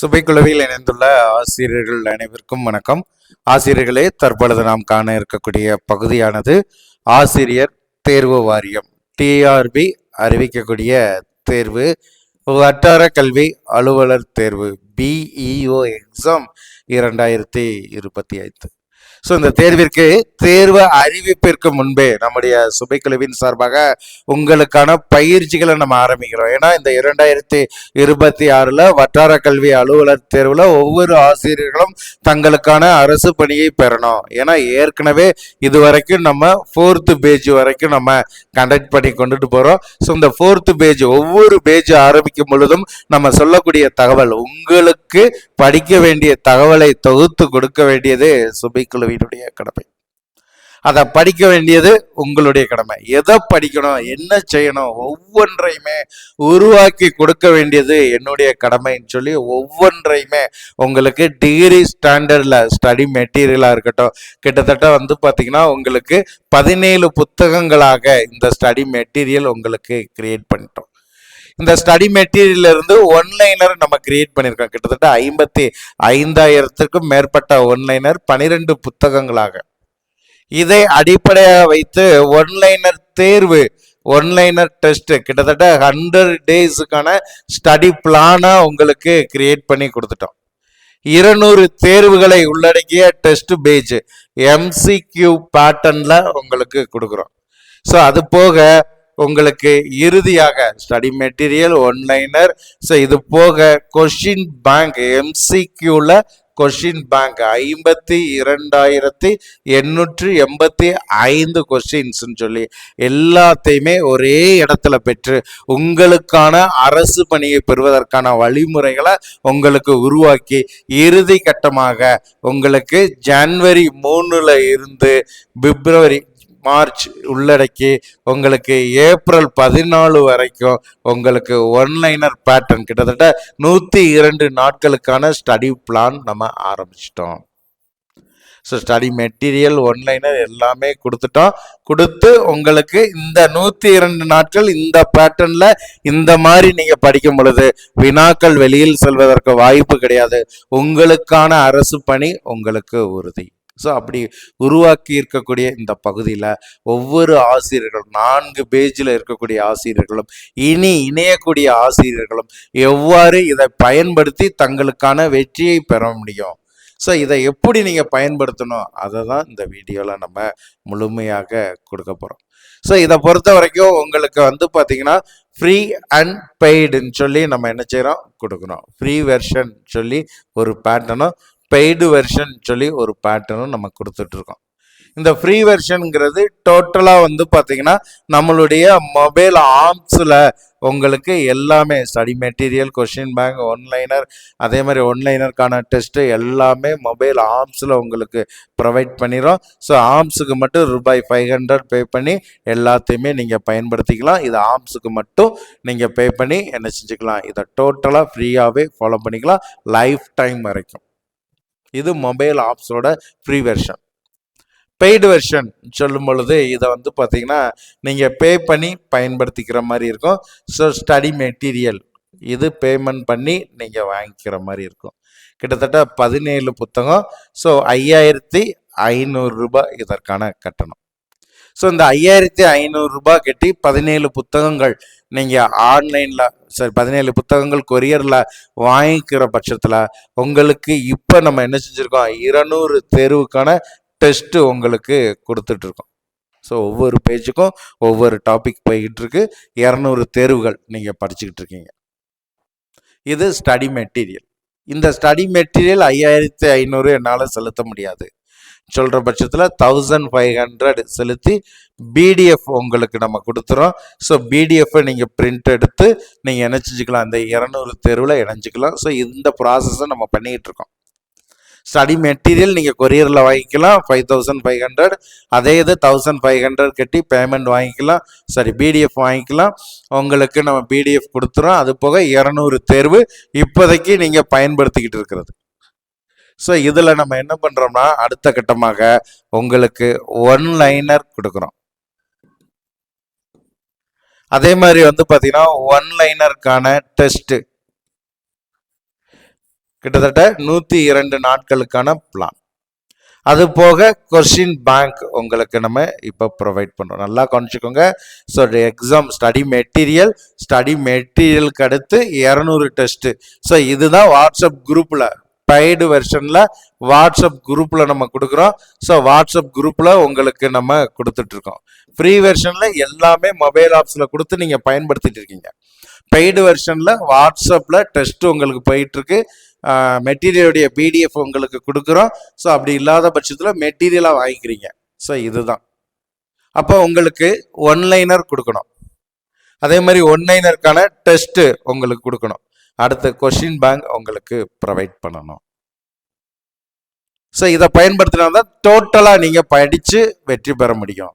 சுபைக்குழுவில் இணைந்துள்ள ஆசிரியர்கள் அனைவருக்கும் வணக்கம். ஆசிரியர்களே தற்பொழுது நாம் காண இருக்கக்கூடிய பகுதியானது ஆசிரியர் தேர்வு வாரியம். டிஆர்பி அறிவிக்கக்கூடிய தேர்வு வட்டார கல்வி அலுவலர் தேர்வு பிஇஓ எக்ஸாம் இரண்டாயிரத்தி இருபத்தி ஐந்து. ஸோ இந்த தேர்விற்கு தேர்வு அறிவிப்பிற்கு முன்பே நம்முடைய சுபைக்குழுவின் சார்பாக உங்களுக்கான பயிற்சிகளை நம்ம ஆரம்பிக்கிறோம். ஏன்னா இந்த இரண்டாயிரத்தி இருபத்தி ஆறில் வட்டார கல்வி அலுவலர் தேர்வில் ஒவ்வொரு ஆசிரியர்களும் தங்களுக்கான அரசு பணியை பெறணும். ஏன்னா ஏற்கனவே இது வரைக்கும் நம்ம ஃபோர்த்து பேஜ் வரைக்கும் நம்ம கண்டக்ட் பண்ணி கொண்டுட்டு போகிறோம் ஸோ இந்த ஃபோர்த்து பேஜ் ஒவ்வொரு பேஜ் ஆரம்பிக்கும் பொழுதும் நம்ம சொல்லக்கூடிய தகவல் உங்களுக்கு படிக்க வேண்டிய தகவலை தொகுத்து கொடுக்க வேண்டியது சுபைக்குழுவினுடைய கடமை. அதை படிக்க வேண்டியது உங்களுடைய கடமை. எதை படிக்கணும் என்ன செய்யணும் ஒவ்வொன்றையுமே உருவாக்கி கொடுக்க வேண்டியது என்னுடைய கடமைன்னு சொல்லி ஒவ்வொன்றையுமே உங்களுக்கு டிகிரி ஸ்டாண்டர்டில் ஸ்டடி மெட்டீரியலாக இருக்கட்டும் கிட்டத்தட்ட வந்து பார்த்திங்கன்னா உங்களுக்கு பதினேழு புத்தகங்களாக இந்த ஸ்டடி மெட்டீரியல் உங்களுக்கு கிரியேட் பண்ணிட்டோம். இந்த ஸ்டடி மெட்டீரியல் இருந்து ஒன்லைனர் நம்ம கிரியேட் பண்ணியிருக்கோம் கிட்டத்தட்ட ஐம்பத்தி ஐந்தாயிரத்துக்கும் மேற்பட்ட ஒன்லைனர் பனிரெண்டு புத்தகங்களாக. இதை அடிப்படையாக வைத்து ஒன்லைனர் தேர்வு ஒன்லைனர் டெஸ்ட் கிட்டத்தட்ட ஹண்ட்ரட் டேஸுக்கான ஸ்டடி பிளானா உங்களுக்கு கிரியேட் பண்ணி கொடுத்துட்டோம். இருநூறு தேர்வுகளை உள்ளடக்கிய டெஸ்ட் பேஜ் எம்சிக்யூ பேட்டர்ன்ல உங்களுக்கு கொடுக்குறோம். ஸோ அது போக உங்களுக்கு இறுதியாக ஸ்டடி மெட்டீரியல் ஒன்லைனர் ஸோ இது போக கொஷின் பேங்க் எம்சிக்யூவில் கொஷின் பேங்க் ஐம்பத்தி இரண்டாயிரத்தி எண்ணூற்றி எண்பத்தி ஐந்து கொஷின்ஸ்ன்னு சொல்லி எல்லாத்தையுமே ஒரே இடத்துல பெற்று உங்களுக்கான அரசு பணியை பெறுவதற்கான வழிமுறைகளை உங்களுக்கு உருவாக்கி இறுதி கட்டமாக உங்களுக்கு ஜன்வரி மூணுல இருந்து பிப்ரவரி மார்ச் உள்ளடக்கி உங்களுக்கு ஏப்ரல் பதினாலு வரைக்கும் உங்களுக்கு ஒன்லைனர் பேட்டர்ன் கிட்டத்தட்ட நூற்றி இரண்டு நாட்களுக்கான ஸ்டடி பிளான் நம்ம ஆரம்பிச்சிட்டோம். ஸோ ஸ்டடி மெட்டீரியல் ஒன்லைனர் எல்லாமே கொடுத்துட்டோம். கொடுத்து உங்களுக்கு இந்த நூற்றி இரண்டு நாட்கள் இந்த பேட்டர்னில் இந்த மாதிரி நீங்கள் படிக்கும் பொழுது வினாக்கள் வெளியில் செல்வதற்கு வாய்ப்பு கிடையாது. உங்களுக்கான அரசு பணி உங்களுக்கு உறுதி. ஸோ அப்படி உருவாக்கி இருக்கக்கூடிய இந்த பகுதியில் ஒவ்வொரு ஆசிரியர்களும் நான்கு பேஜில் இருக்கக்கூடிய ஆசிரியர்களும் இனி இணையக்கூடிய ஆசிரியர்களும் எவ்வாறு இதை பயன்படுத்தி தங்களுக்கான வெற்றியை பெற முடியும்? ஸோ இதை எப்படி நீங்கள் பயன்படுத்தணும்? அதை தான் இந்த வீடியோவில் நம்ம முழுமையாக கொடுக்க போகிறோம் ஸோ இதை பொறுத்த வரைக்கும் உங்களுக்கு வந்து பார்த்தீங்கன்னா ஃப்ரீ அண்ட் பெய்டுன்னு சொல்லி நம்ம என்ன செய்கிறோம் கொடுக்குறோம் ஃப்ரீ வெர்ஷன் சொல்லி ஒரு பேட்டர்னும் பெய்டு வெர்ஷன் சொல்லி ஒரு பேட்டர்னும் நம்ம கொடுத்துட்ருக்கோம். இந்த ஃப்ரீ வெர்ஷனுங்கிறது டோட்டலாக வந்து பார்த்தீங்கன்னா நம்மளுடைய மொபைல் ஆர்ம்ஸில் உங்களுக்கு எல்லாமே study material question bank oneliner அதே மாதிரி ஒன்லைனருக்கான டெஸ்ட்டு எல்லாமே மொபைல் ஆர்ம்ஸில் உங்களுக்கு ப்ரொவைட் பண்ணிடும் ஸோ ஆர்ம்ஸுக்கு மட்டும் ரூபாய் ஃபைவ் ஹண்ட்ரட் பே பண்ணி எல்லாத்தையுமே நீங்கள் பயன்படுத்திக்கலாம். இது ஆர்ம்ஸுக்கு மட்டும் நீங்கள் பே பண்ணி என்ன செஞ்சுக்கலாம். இதை டோட்டலாக ஃப்ரீயாகவே ஃபாலோ பண்ணிக்கலாம். லைஃப் டைம் வரைக்கும். இது மொபைல் ஆப்ஸோட ஃப்ரீ வெர்ஷன் பெய்டு வெர்ஷன் சொல்லும் பொழுது இதை வந்து பார்த்தீங்கன்னா நீங்கள் பே பண்ணி பயன்படுத்திக்கிற மாதிரி இருக்கும். ஸோ ஸ்டடி மெட்டீரியல் இது பேமெண்ட் பண்ணி நீங்கள் வாங்கிக்கிற மாதிரி இருக்கும். கிட்டத்தட்ட பதினேழு புத்தகம். ஸோ ஐயாயிரத்தி ஐநூறுரூபா இதற்கான கட்டணம். ஸோ இந்த ஐயாயிரத்தி ஐநூறுரூபா கட்டி பதினேழு புத்தகங்கள் நீங்கள் ஆன்லைனில் சரி பதினேழு புத்தகங்கள் கொரியரில் வாங்கிக்கிற பட்சத்தில் உங்களுக்கு இப்போ நம்ம என்ன செஞ்சுருக்கோம்? இருநூறு தேர்வுக்கான டெஸ்ட்டு உங்களுக்கு கொடுத்துட்ருக்கோம். ஸோ ஒவ்வொரு பேஜுக்கும் ஒவ்வொரு டாபிக் போய்கிட்டு இருக்கு இரநூறு தேர்வுகள் நீங்கள் படிச்சுக்கிட்டு இருக்கீங்க இது ஸ்டடி மெட்டீரியல் இந்த ஸ்டடி மெட்டீரியல் ஐயாயிரத்தி ஐநூறு என்னால் செலுத்த முடியாது. சொல்கிற பட்சத்தில் தௌசண்ட் ஃபைவ் ஹண்ட்ரட் செலுத்தி பிடிஎஃப் உங்களுக்கு நம்ம கொடுத்துறோம். ஸோ பிடிஎஃப்பை நீங்கள் பிரிண்ட் எடுத்து நீங்கள் இணைச்சிக்கலாம். அந்த இரநூறு தெருவில் இணைஞ்சிக்கலாம் ஸோ இந்த ப்ராசஸை நம்ம பண்ணிக்கிட்டு இருக்கோம். ஸ்டடி மெட்டீரியல் நீங்கள் கொரியரில் வாங்கிக்கலாம். ஃபைவ் தௌசண்ட் ஃபைவ் ஹண்ட்ரட் அதே இது தௌசண்ட் ஃபைவ் ஹண்ட்ரட் கட்டி பேமெண்ட் வாங்கிக்கலாம். சாரி பிடிஎஃப் வாங்கிக்கலாம். உங்களுக்கு நம்ம பிடிஎஃப் கொடுத்துறோம். அது போக இரநூறு தேர்வு இப்போதைக்கு நீங்கள் பயன்படுத்திக்கிட்டு இருக்கிறது. ஸோ இதில் நம்ம என்ன பண்ணுறோம்னா அடுத்த கட்டமாக உங்களுக்கு ஒன் லைனர் கொடுக்குறோம். அதே மாதிரி வந்து பார்த்தீங்கன்னா ஒன் லைனருக்கான டெஸ்ட்டு கிட்டத்தட்ட நூற்றி இரண்டு நாட்களுக்கான பிளான் அது போக கொஸ்டின் பேங்க் உங்களுக்கு நம்ம இப்போ ப்ரொவைட் பண்ணுறோம் நல்லா கவனிச்சுக்கோங்க. So exam study material study மெட்டீரியலுக்கு அடுத்து இரநூறு டெஸ்ட்டு ஸோ இதுதான் வாட்ஸ்அப் குரூப்பில் பெய்டு வெர்ஷனில் வாட்ஸ்அப் குரூப்பில் நம்ம கொடுக்குறோம். ஸோ வாட்ஸ்அப் குரூப்பில் உங்களுக்கு நம்ம கொடுத்துட்ருக்கோம் ஃப்ரீ வெர்ஷனில் எல்லாமே மொபைல் ஆப்ஸில் கொடுத்து நீங்கள் பயன்படுத்திட்டு இருக்கீங்க. பெய்டு வெர்ஷனில் வாட்ஸ்அப்பில் டெஸ்ட் உங்களுக்கு போயிட்டுருக்கு மெட்டீரியலுடைய பிடிஎஃப் உங்களுக்கு கொடுக்குறோம். ஸோ அப்படி இல்லாத பட்சத்தில் மெட்டீரியலாக வாங்கிக்கிறீங்க. ஸோ இதுதான். அப்போ உங்களுக்கு ஒன்லைனர் கொடுக்கணும். அதே மாதிரி ஒன்லைனருக்கான டெஸ்ட்டு உங்களுக்கு கொடுக்கணும். அடுத்த கொஷின் பேங்க் உங்களுக்கு ப்ரொவைட் பண்ணணும். ஸோ இதை பயன்படுத்தினா தான் டோட்டலாக நீங்கள் படித்து வெற்றி பெற முடியும்.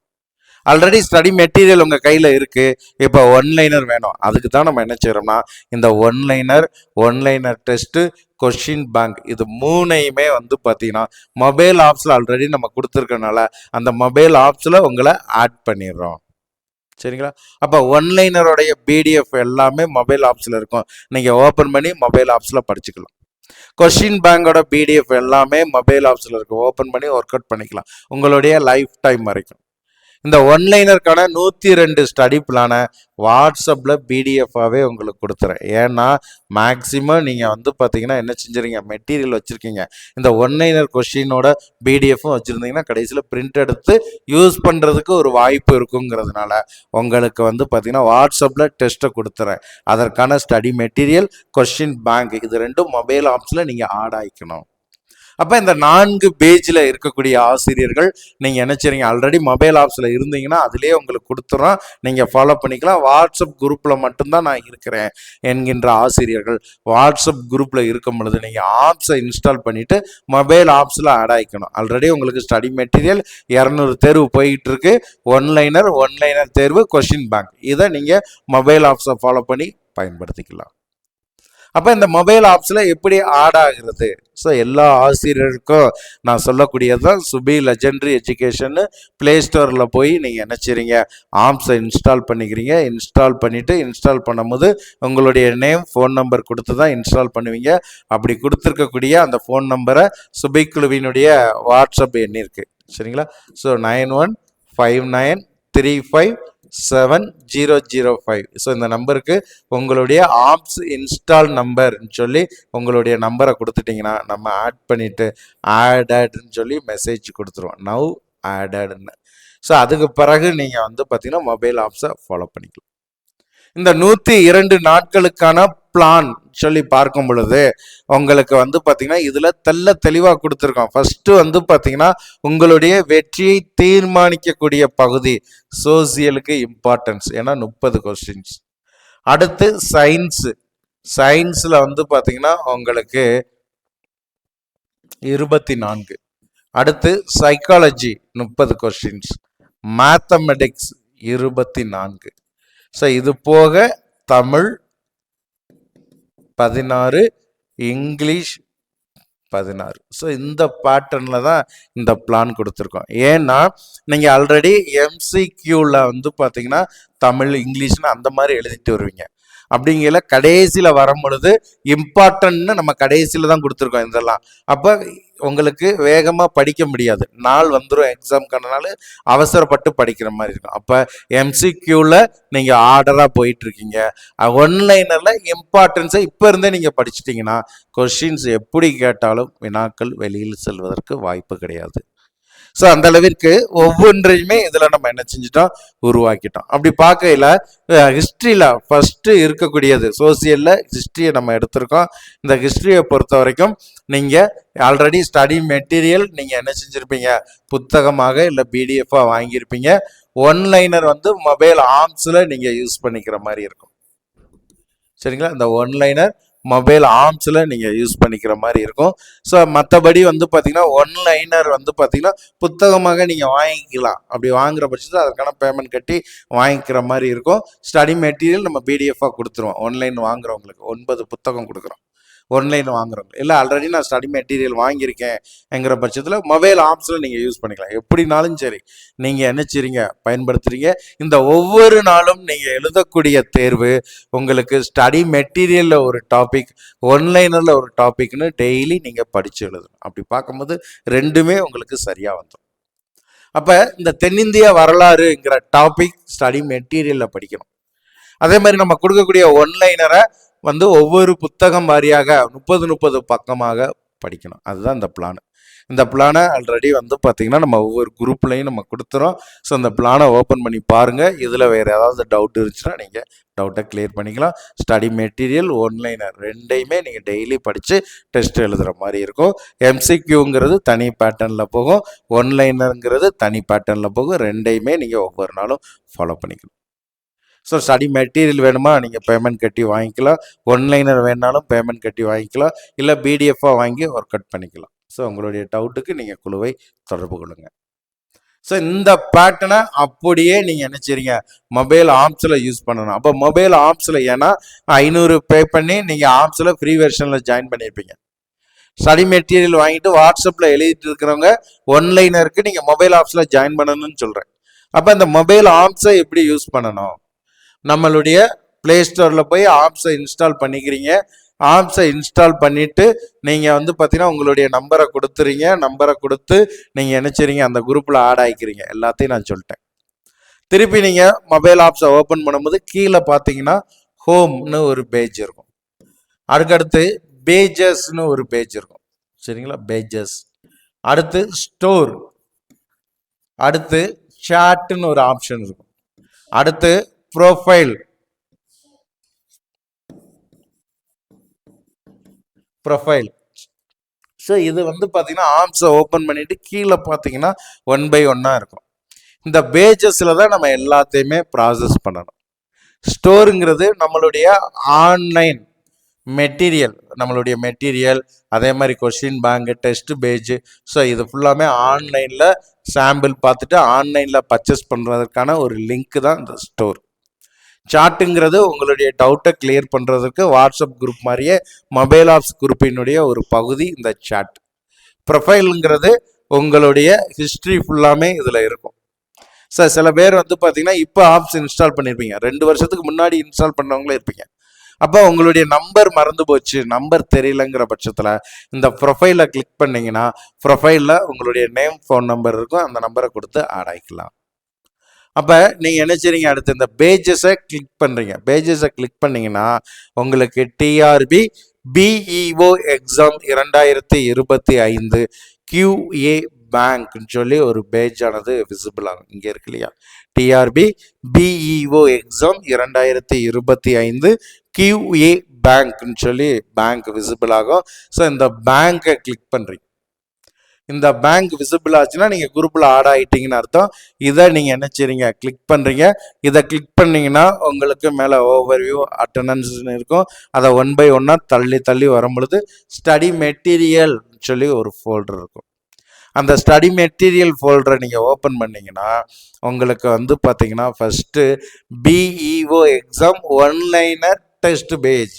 ஆல்ரெடி ஸ்டடி மெட்டீரியல் உங்கள் கையில் இருக்குது இப்போ ஒன்லைனர் வேணும். அதுக்கு தான் நம்ம என்ன செய்கிறோம்னா இந்த oneliner oneliner test question bank இது மூணையுமே வந்து பார்த்தீங்கன்னா மொபைல் ஆப்ஸில் ஆல்ரெடி நம்ம கொடுத்துருக்கனால அந்த மொபைல் ஆப்ஸில் உங்களை ஆட் பண்ணிடுறோம். சரிங்களா? அப்போ ஒன்லைனருடைய பிடிஎஃப் எல்லாமே மொபைல் ஆப்ஸில் இருக்கும். நீங்கள் ஓப்பன் பண்ணி மொபைல் ஆப்ஸில் படிச்சுக்கலாம். கொஸ்டின் பேங்கோட பிடிஎஃப் எல்லாமே மொபைல் ஆப்ஸில் இருக்கும். ஓப்பன் பண்ணி ஒர்க் அவுட் பண்ணிக்கலாம். உங்களுடைய லைஃப் டைம் வரைக்கும். இந்த ஒன்லைனருக்கான நூற்றி ரெண்டு ஸ்டடி பிளானை வாட்ஸ்அப்பில் பிடிஎஃபாகவே உங்களுக்கு கொடுத்துறேன். ஏன்னா மேக்ஸிமம் நீங்கள் வந்து பார்த்தீங்கன்னா என்ன செஞ்சுருங்க மெட்டீரியல் வச்சுருக்கீங்க. இந்த ஒன்லைனர் கொஷினோட பிடிஎஃப்பும் வச்சுருந்தீங்கன்னா கடைசியில் பிரிண்ட் எடுத்து யூஸ் பண்ணுறதுக்கு ஒரு வாய்ப்பு இருக்குங்கிறதுனால உங்களுக்கு வந்து பார்த்தீங்கன்னா வாட்ஸ்அப்பில் டெஸ்ட்டை கொடுத்துறேன். அதற்கான ஸ்டடி மெட்டீரியல் கொஷின் பேங்க் இது ரெண்டும் மொபைல் ஆப்ஸில் நீங்கள் ஆட் ஆகிக்கணும் அப்போ இந்த நான்கு பேஜில் இருக்கக்கூடிய ஆசிரியர்கள் நீங்கள் என்ன ஆல்ரெடி மொபைல் ஆப்ஸில் இருந்தீங்கன்னா அதுலேயே உங்களுக்கு கொடுத்துறோம். நீங்கள் ஃபாலோ பண்ணிக்கலாம். வாட்ஸ்அப் குரூப்பில் மட்டும்தான் நான் இருக்கிறேன் என்கின்ற ஆசிரியர்கள். வாட்ஸ்அப் குரூப்பில் இருக்கும் பொழுது நீங்கள் ஆப்ஸை இன்ஸ்டால் பண்ணிவிட்டு மொபைல் ஆப்ஸில் ஆட் ஆகிக்கணும் ஆல்ரெடி உங்களுக்கு ஸ்டடி மெட்டீரியல் இரநூறு தேர்வு போயிட்டு இருக்கு ஒன்லைனர் ஒன்லைனர் தேர்வு கொஷின் பேங்க் இதை நீங்கள் மொபைல் ஆப்ஸை ஃபாலோ பண்ணி பயன்படுத்திக்கலாம். அப்போ இந்த மொபைல் ஆப்ஸில் எப்படி ஆட் ஆகிறது? ஸோ எல்லா ஆசிரியருக்கும் நான் சொல்லக்கூடியது தான் சுபி லெஜெண்டரி எஜுகேஷன் ப்ளே ஸ்டோரில் போய் நீங்கள் நினச்சிறீங்க செய்றீங்க ஆப்ஸை இன்ஸ்டால் பண்ணிக்கிறீங்க. இன்ஸ்டால் பண்ணிவிட்டு இன்ஸ்டால் பண்ணும்போது உங்களுடைய நேம் ஃபோன் நம்பர் கொடுத்து தான் இன்ஸ்டால் பண்ணுவீங்க. அப்படி கொடுத்துருக்கக்கூடிய அந்த ஃபோன் நம்பரை சுபை குழுவினுடைய வாட்ஸ்அப் எண்ணிருக்கு சரிங்களா? So nine one five nine three five seven zero zero five so இந்த நம்பருக்கு உங்களுடைய ஆப்ஸ் இன்ஸ்டால் நம்பர்னு சொல்லி உங்களுடைய நம்பரை கொடுத்துட்டிங்கன்னா நம்ம ஆட் பண்ணிவிட்டு ஆடாடுன்னு சொல்லி மெசேஜ் கொடுத்துருவோம். நவ் ஆடட்னு ஸோ அதுக்கு பிறகு நீங்கள் வந்து பார்த்தீங்கன்னா மொபைல் ஆப்ஸை ஃபாலோ பண்ணிக்கலாம். இந்த நூற்றி இரண்டு நாட்களுக்கான பிளான் சொல்லி பார்க்கும் பொழுது உங்களுக்கு வந்து பார்த்தீங்கன்னா இதில் தெல்ல தெளிவாக கொடுத்துருக்கோம். ஃபஸ்ட்டு வந்து பார்த்தீங்கன்னா உங்களுடைய வெற்றியை தீர்மானிக்கக்கூடிய பகுதி சோசியலுக்கு இம்பார்ட்டன்ஸ் ஏன்னா முப்பது கொஸ்டின்ஸ் அடுத்து சயின்ஸு சயின்ஸில் வந்து பார்த்தீங்கன்னா உங்களுக்கு இருபத்தி நான்கு அடுத்து சைக்காலஜி முப்பது கொஸ்டின்ஸ் மேத்தமெட்டிக்ஸ் இருபத்தி நான்கு ஸோ இது போக தமிழ் பதினாறு இங்கிலீஷ் பதினாறு. ஸோ இந்த பேட்டர்னில் தான் இந்த பிளான் கொடுத்துருக்கோம். ஏன்னா நீங்கள் ஆல்ரெடி எம்சிக்யூவில் வந்து பார்த்தீங்கன்னா தமிழ் இங்கிலீஷ்னு அந்த மாதிரி எழுதிட்டு வருவீங்க. அப்படிங்கிற கடைசியில் வரும் பொழுது இம்பார்ட்டன்ட்னு நம்ம கடைசியில் தான் கொடுத்துருக்கோம் இதெல்லாம். அப்போ உங்களுக்கு வேகமாக படிக்க முடியாது. நாள் வந்துடும் எக்ஸாம்க்கான நாள் அவசரப்பட்டு படிக்கிற மாதிரி இருக்கும். அப்போ எம்சிக்யூவில் நீங்கள் ஆர்டராக போயிட்டுருக்கீங்க. ஒன்லைனரில் இம்பார்ட்டன்ஸை இப்போ இருந்தே நீங்கள் படிச்சிட்டிங்கன்னா கொஷின்ஸ் எப்படி கேட்டாலும் வினாக்கள் வெளியில் செல்வதற்கு வாய்ப்பு கிடையாது. ஸோ அந்த அளவிற்கு ஒவ்வொன்றையுமே இதில் நம்ம என்ன செஞ்சிட்டோம்? உருவாக்கிட்டோம். அப்படி பார்க்கையில் ஹிஸ்ட்ரியில் ஃபஸ்ட்டு இருக்கக்கூடியது சோசியலில் ஹிஸ்ட்ரியை நம்ம எடுத்திருக்கோம். இந்த ஹிஸ்ட்ரியை பொறுத்த வரைக்கும் நீங்கள் ஆல்ரெடி ஸ்டடி மெட்டீரியல் நீங்கள் என்ன செஞ்சுருப்பீங்க? புத்தகமாக இல்லை பிடிஎஃபாக வாங்கியிருப்பீங்க. ஒன்லைனர் வந்து மொபைல் ஆர்ம்ஸில் நீங்கள் யூஸ் பண்ணிக்கிற மாதிரி இருக்கும். சரிங்களா? இந்த ஒன்லைனர் மொபைல் ஆர்ம்ஸில் நீங்கள் யூஸ் பண்ணிக்கிற மாதிரி இருக்கும். ஸோ மற்றபடி வந்து பார்த்தீங்கன்னா ஒன்லைனர் வந்து பார்த்தீங்கன்னா புத்தகமாக நீங்கள் வாங்கிக்கலாம். அப்படி வாங்குற பட்சத்தில் அதற்கான பேமெண்ட் கட்டி வாங்கிக்கிற மாதிரி இருக்கும். ஸ்டடி மெட்டீரியல் நம்ம பிடிஎஃபாக கொடுத்துருவோம். ஆன்லைன் வாங்குறவங்களுக்கு ஒன்பது புத்தகம் கொடுக்குறோம். ஒன்லைன் வாங்குறோம். இல்லை ஆல்ரெடி நான் ஸ்டடி மெட்டீரியல் வாங்கியிருக்கேன்ங்கிற பட்சத்தில் மொபைல் ஆப்ஸில் நீங்கள் யூஸ் பண்ணிக்கலாம். எப்படினாலும் சரி நீங்கள் நினைச்சிறீங்க பயன்படுத்துகிறீங்க இந்த ஒவ்வொரு நாளும் நீங்கள் எழுதக்கூடிய தேர்வு உங்களுக்கு ஸ்டடி மெட்டீரியலில் ஒரு டாபிக் ஒன்லைனில் ஒரு டாபிக்னு டெய்லி நீங்கள் படித்து எழுதணும். அப்படி பார்க்கும்போது ரெண்டுமே உங்களுக்கு சரியாக வந்துடும். அப்போ இந்த தென்னிந்திய வரலாறுங்கிற டாபிக் ஸ்டடி மெட்டீரியலில் படிக்கணும். அதே மாதிரி நம்ம கொடுக்கக்கூடிய ஒன்லைனரை வந்து ஒவ்வொரு புத்தகம் வாரியாக முப்பது முப்பது பக்கமாக படிக்கணும். அதுதான் இந்த பிளான் இந்த பிளானை ஆல்ரெடி வந்து பார்த்தீங்கன்னா நம்ம ஒவ்வொரு குரூப்லையும் நம்ம கொடுத்துறோம். ஸோ அந்த பிளானை ஓப்பன் பண்ணி பாருங்கள் இதில் வேறு ஏதாவது டவுட் இருந்துச்சுன்னா நீங்கள் டவுட்டை கிளியர் பண்ணிக்கலாம். ஸ்டடி மெட்டீரியல் ஒன்லைனர் ரெண்டையுமே நீங்கள் டெய்லி படித்து டெஸ்ட் எழுதுகிற மாதிரி இருக்கும். எம்சிக்யூங்கிறது தனி பேட்டர்னில் போகும். ஒன்லைனருங்கிறது தனி பேட்டர்னில் போகும். ரெண்டையுமே நீங்கள் ஒவ்வொரு நாளும் ஃபாலோ பண்ணிக்கணும். ஸோ ஸ்டடி மெட்டீரியல் வேணுமா? நீங்கள் பேமெண்ட் கட்டி வாங்கிக்கலாம். ஒன்லைனர் வேணாலும் பேமெண்ட் கட்டி வாங்கிக்கலாம். இல்லை பிடிஎஃபாக வாங்கி ஒர்க் அவுட் பண்ணிக்கலாம். ஸோ உங்களுடைய டவுட்டுக்கு நீங்கள் குழுவை தொடர்பு கொள்ளுங்கள் ஸோ இந்த பேட்டர்னை அப்படியே நீங்கள் நினச்சிருங்க. மொபைல் ஆப்ஸில் யூஸ் பண்ணணும். அப்போ மொபைல் ஆப்ஸில் ஏன்னா ஐநூறு பே பண்ணி நீங்கள் ஆப்ஸில் ஃப்ரீ வெர்ஷனில் ஜாயின் பண்ணியிருப்பீங்க ஸ்டடி மெட்டீரியல் வாங்கிட்டு வாட்ஸ்அப்பில் எழுதிட்டு இருக்கிறவங்க ஒன்லைனருக்கு நீங்கள் மொபைல் ஆப்ஸில் ஜாயின் பண்ணணும்னு சொல்கிறேன் அப்போ இந்த மொபைல் ஆப்ஸை எப்படி யூஸ் பண்ணணும்? நம்மளுடைய ப்ளே ஸ்டோரில் போய் ஆப்ஸை இன்ஸ்டால் பண்ணிக்கிறீங்க. ஆப்ஸை இன்ஸ்டால் பண்ணிவிட்டு நீங்கள் வந்து பார்த்தீங்கன்னா உங்களுடைய நம்பரை கொடுத்துறீங்க. நம்பரை கொடுத்து நீங்கள் நினச்சிறீங்க அந்த குரூப்பில் ஆட் ஆகிக்கிறீங்க எல்லாத்தையும் நான் சொல்லிட்டேன். திருப்பி நீங்கள் மொபைல் ஆப்ஸை ஓப்பன் பண்ணும்போது கீழே பார்த்தீங்கன்னா ஹோம்னு ஒரு பேஜ் இருக்கும். அதுக்கடுத்து பேஜஸ்னு ஒரு பேஜ் இருக்கும். சரிங்களா? பேஜஸ் அடுத்து ஸ்டோர் அடுத்து சாட்டுன்னு ஒரு ஆப்ஷன் இருக்கும். அடுத்து ப்ரொஃபைல் ப்ரொஃபைல் ஸோ இது வந்து பார்த்தீங்கன்னா ஆர்ம்ஸை ஓப்பன் பண்ணிட்டு கீழே பார்த்தீங்கன்னா ஒன் பை ஒன்னாக இருக்கும். இந்த பேஜஸில் தான் நம்ம எல்லாத்தையுமே ப்ராசஸ் பண்ணணும். ஸ்டோருங்கிறது நம்மளுடைய ஆன்லைன் மெட்டீரியல் நம்மளுடைய மெட்டீரியல் அதே மாதிரி question bank test page so இது ஃபுல்லாமே ஆன்லைனில் சாம்பிள் பார்த்துட்டு ஆன்லைனில் பர்ச்சேஸ் பண்ணுறதுக்கான ஒரு லிங்க் தான் இந்த ஸ்டோர் சாட்டுங்கிறது உங்களுடைய டவுட்டை கிளியர் பண்ணுறதுக்கு வாட்ஸ்அப் குரூப் மாதிரியே மொபைல் ஆப்ஸ் குரூப்பினுடைய ஒரு பகுதி இந்த சாட் ப்ரொஃபைலுங்கிறது உங்களுடைய ஹிஸ்ட்ரி ஃபுல்லாமே இதில் இருக்கும். சார் சில பேர் வந்து பார்த்தீங்கன்னா இப்போ ஆப்ஸ் இன்ஸ்டால் பண்ணியிருப்பீங்க ரெண்டு வருஷத்துக்கு முன்னாடி இன்ஸ்டால் பண்ணவங்களே இருப்பீங்க. அப்போ உங்களுடைய நம்பர் மறந்து போச்சு நம்பர் தெரியலங்கிற பட்சத்தில் இந்த ப்ரொஃபைலை கிளிக் பண்ணிங்கன்னா ப்ரொஃபைலில் உங்களுடைய நேம் ஃபோன் நம்பர் இருக்கும். அந்த நம்பரை கொடுத்து ஆட் ஆகிக்கலாம் அப்போ நீங்கள் என்ன செய்றீங்க? அடுத்து இந்த பேஜஸை கிளிக் பண்ணுறீங்க பேஜஸை கிளிக் பண்ணீங்கன்னா உங்களுக்கு டிஆர்பி பிஇஓ எக்ஸாம் இரண்டாயிரத்தி இருபத்தி ஐந்து கியூஏ பேங்க்னு சொல்லி ஒரு பேஜ் ஆனது விசிபிள் ஆகும். இங்கே இருக்கு இல்லையா? டிஆர்பி பிஇஓ எக்ஸாம் இரண்டாயிரத்தி இருபத்தி ஐந்து கியூஏ பேங்க்னு சொல்லி பேங்க் விசிபிள் ஆகும். ஸோ இந்த பேங்க்கை கிளிக் பண்ணுறீங்க இந்த பேங்க் விசிபிள் ஆச்சுன்னா நீங்கள் குரூப்பில் ஆட் ஆகிட்டீங்கன்னு அர்த்தம். இதை நீங்கள் என்ன செய்றீங்க? கிளிக் பண்ணுறீங்க இதை கிளிக் பண்ணீங்கன்னா உங்களுக்கு மேலே ஓவர்வியூ அட்டண்டன்ஸ் இருக்கும். அதை ஒன் பை ஒன்னாக தள்ளி தள்ளி வரும் பொழுது ஸ்டடி மெட்டீரியல் சொல்லி ஒரு ஃபோல்டர் இருக்கும். அந்த ஸ்டடி மெட்டீரியல் ஃபோல்டரை நீங்கள் ஓப்பன் பண்ணீங்கன்னா உங்களுக்கு வந்து பார்த்தீங்கன்னா first BEO exam oneliner test page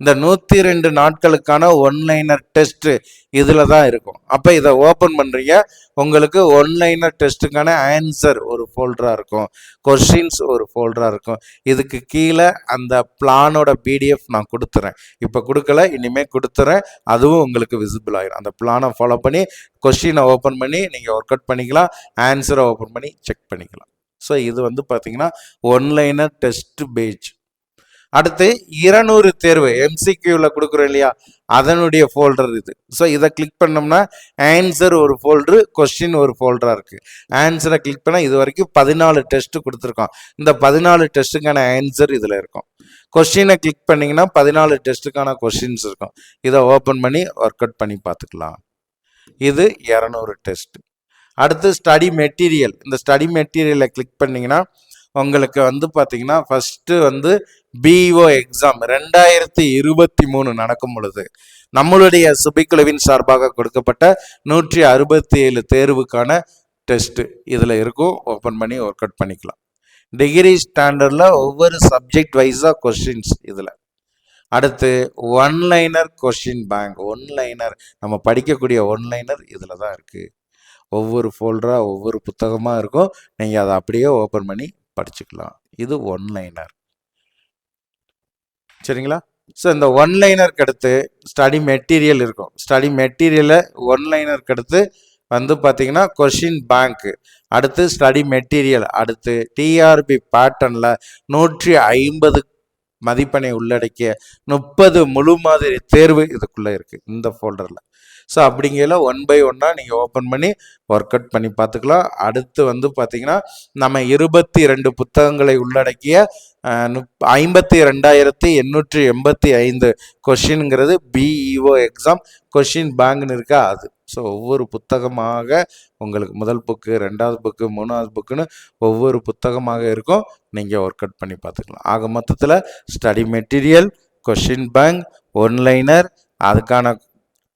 இந்த நூற்றி ரெண்டு நாட்களுக்கான ஒன்லைனர் டெஸ்ட்டு இதில் தான் இருக்கும். அப்போ இதை ஓப்பன் பண்ணுறீங்க உங்களுக்கு ஒன்லைனர் டெஸ்ட்டுக்கான ஆன்சர் ஒரு ஃபோல்டராக இருக்கும். கொஷின்ஸ் ஒரு ஃபோல்டராக இருக்கும். இதுக்கு கீழே அந்த பிளானோட பிடிஎஃப் நான் கொடுத்துறேன். இப்போ கொடுக்கல இனிமேல் கொடுத்துறேன். அதுவும் உங்களுக்கு விசிபிள் ஆகிடும் அந்த பிளானை ஃபாலோ பண்ணி கொஷினை ஓப்பன் பண்ணி நீங்கள் ஒர்க் அவுட் பண்ணிக்கலாம். ஆன்சரை ஓப்பன் பண்ணி செக் பண்ணிக்கலாம். ஸோ இது வந்து பார்த்தீங்கன்னா ஒன்லைனர் டெஸ்ட் பேஜ் அடுத்து இருநூறு தேர்வு எம்சிக்யூவில் கொடுக்குறோம் இல்லையா? அதனுடைய ஃபோல்டர் இது. ஸோ இதை கிளிக் பண்ணோம்னா ஆன்சர் ஒரு ஃபோல்டரு கொஸ்டின் ஒரு ஃபோல்டராக இருக்குது ஆன்சரை கிளிக் பண்ணால் இது வரைக்கும் பதினாலு டெஸ்ட்டு கொடுத்துருக்கோம். இந்த பதினாலு டெஸ்ட்டுக்கான ஆன்சர் இதில் இருக்கும். கொஸ்டினை கிளிக் பண்ணிங்கன்னா பதினாலு டெஸ்ட்டுக்கான கொஸ்டின்ஸ் இருக்கும். இதை ஓப்பன் பண்ணி ஒர்க் அவுட் பண்ணி பார்த்துக்கலாம். இது இரநூறு டெஸ்ட் அடுத்து ஸ்டடி மெட்டீரியல் இந்த ஸ்டடி மெட்டீரியலை கிளிக் பண்ணிங்கன்னா உங்களுக்கு வந்து பார்த்தீங்கன்னா ஃபஸ்ட்டு வந்து பிஓ எக்ஸாம் ரெண்டாயிரத்தி இருபத்தி மூணு நடக்கும் பொழுது நம்மளுடைய சுபிக்குழுவின் சார்பாக கொடுக்கப்பட்ட நூற்றி அறுபத்தி ஏழு தேர்வுக்கான டெஸ்ட்டு இதில் இருக்கும். ஓப்பன் பண்ணி ஒர்க் அவுட் பண்ணிக்கலாம் டிகிரி ஸ்டாண்டர்டில் ஒவ்வொரு சப்ஜெக்ட் வைஸாக கொஸ்டின்ஸ் இதில். அடுத்து ஒன்லைனர் கொஷின் பேங்க் ஒன்லைனர் நம்ம படிக்கக்கூடிய ஒன்லைனர் இதில் தான் இருக்குது ஒவ்வொரு ஃபோல்டராக ஒவ்வொரு புத்தகமாக இருக்கும். நீங்கள் அதை அப்படியே ஓப்பன் பண்ணி படிச்சுக்கலாம். இது ஒன்லைனர் சரிங்களா? ஸோ இந்த ஒன்லைனருக்கு அடுத்து ஸ்டடி மெட்டீரியல் இருக்கும். ஸ்டடி மெட்டீரியலை ஒன்லைனருக்கு அடுத்து வந்து பார்த்தீங்கன்னா கொஷின் பேங்க்கு அடுத்து ஸ்டடி மெட்டீரியல் அடுத்து டிஆர்பி பேட்டர்னில் நூற்றி ஐம்பது மதிப்பெண்ணை உள்ளடக்கிய முப்பது முழு மாதிரி தேர்வு இதுக்குள்ளே இருக்குது இந்த ஃபோல்டரில் ஸோ அப்படிங்கையில் ஒன் பை ஒன்னாக நீங்கள் ஓப்பன் பண்ணி ஒர்க் அவுட் பண்ணி பார்த்துக்கலாம். அடுத்து வந்து பார்த்தீங்கன்னா நம்ம இருபத்தி ரெண்டு புத்தகங்களை உள்ளடக்கிய நுப்- ஐம்பத்தி ரெண்டாயிரத்தி எண்ணூற்றி எண்பத்தி ஐந்து கொஷின்ங்கிறது பிஇஓ எக்ஸாம் கொஷின் பேங்க்னு இருக்கா? அது. ஸோ ஒவ்வொரு புத்தகமாக உங்களுக்கு முதல் புக்கு ரெண்டாவது புக்கு மூணாவது புக்குன்னு ஒவ்வொரு புத்தகமாக இருக்கும். நீங்கள் ஒர்க் அவுட் பண்ணி பார்த்துக்கலாம். ஆக மொத்தத்தில் study material question bank oneliner அதுக்கான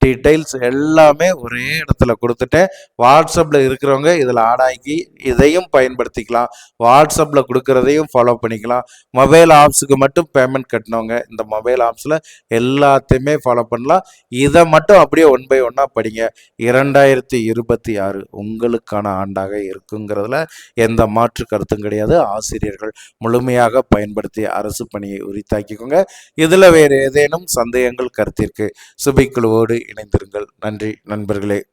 டீட்டெயில்ஸ் எல்லாமே ஒரே இடத்துல கொடுத்துட்டேன் வாட்ஸ்அப்பில் இருக்கிறவங்க இதில் ஆடாக்கி இதையும் பயன்படுத்திக்கலாம். வாட்ஸ்அப்பில் கொடுக்குறதையும் ஃபாலோ பண்ணிக்கலாம். மொபைல் ஆப்ஸுக்கு மட்டும் பேமெண்ட் கட்டினவங்க இந்த மொபைல் ஆப்ஸில் எல்லாத்தையுமே ஃபாலோ பண்ணலாம். இதை மட்டும் அப்படியே ஒன் பை ஒன்னாக படிங்க. இரண்டாயிரத்தி இருபத்தி ஆறு உங்களுக்கான ஆண்டாக இருக்குங்கிறதுல எந்த மாற்று கருத்தும் கிடையாது. ஆசிரியர்கள் முழுமையாக பயன்படுத்தி அரசு பணியை உரித்தாக்கிக்கோங்க. இதில் வேறு ஏதேனும் சந்தேகங்கள் கருத்திற்கு சுபிக்குழுவோடு இணைந்திருங்கள். நன்றி நண்பர்களே.